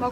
แล้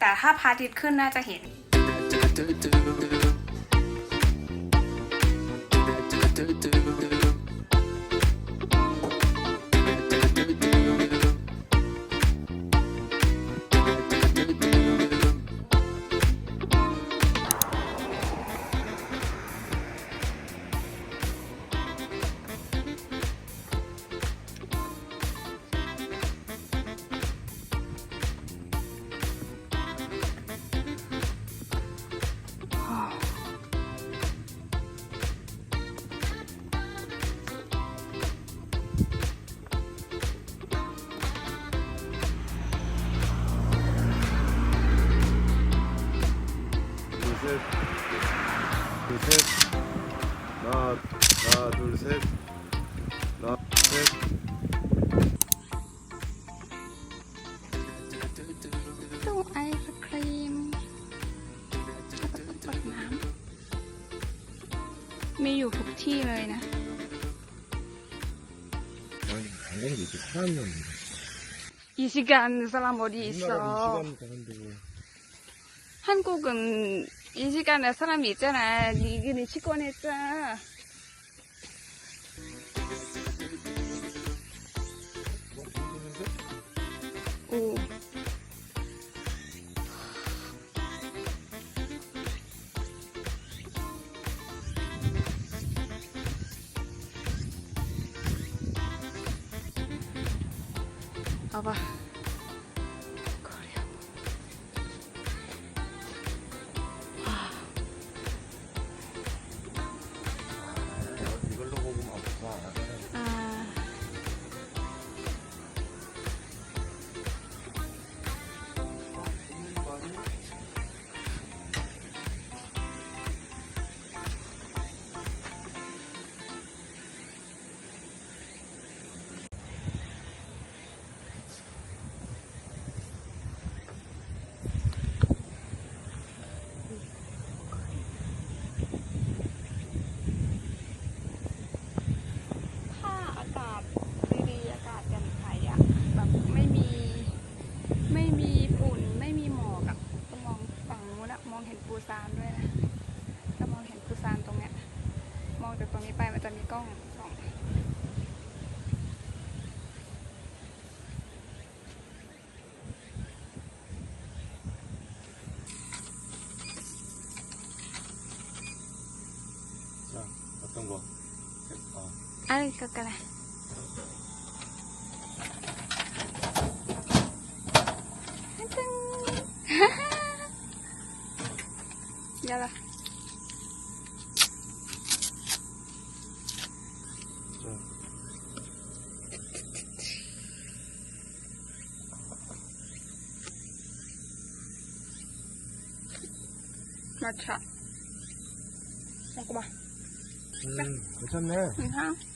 แต่ถ้าพระอาทิตย์ขึ้นน่าจะเห็น 둘셋 둘셋 하나 하나 둘셋 하나 셋 ตู้ไอศครีมแล้วก็ตู้กดน้ำมีอยู่ทุกที่เลยนะ 아니 관광도 이렇게 사람이 없는데 이 시간 사람 어디 우리나라 이 있어? 시간부터 한데 한국은 인식한 몇 사람이 있잖아. 니기는 시권했어. 오. 봐봐. าศดีๆอากาศกันไใสอะแบบไม่มีไม่มีฝุ่นไม่มีหมอกอะต้มองฝั่งนู้นอะมองเห็นปูซานด้วยนะถ้ามองเห็นปูซานตรงเนี้ยมองจากตรงนี้ไปมันจะมีกล้องสองあるかไら。 마차 먹어봐 음 괜찮네 응 나쁘지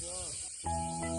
Good job.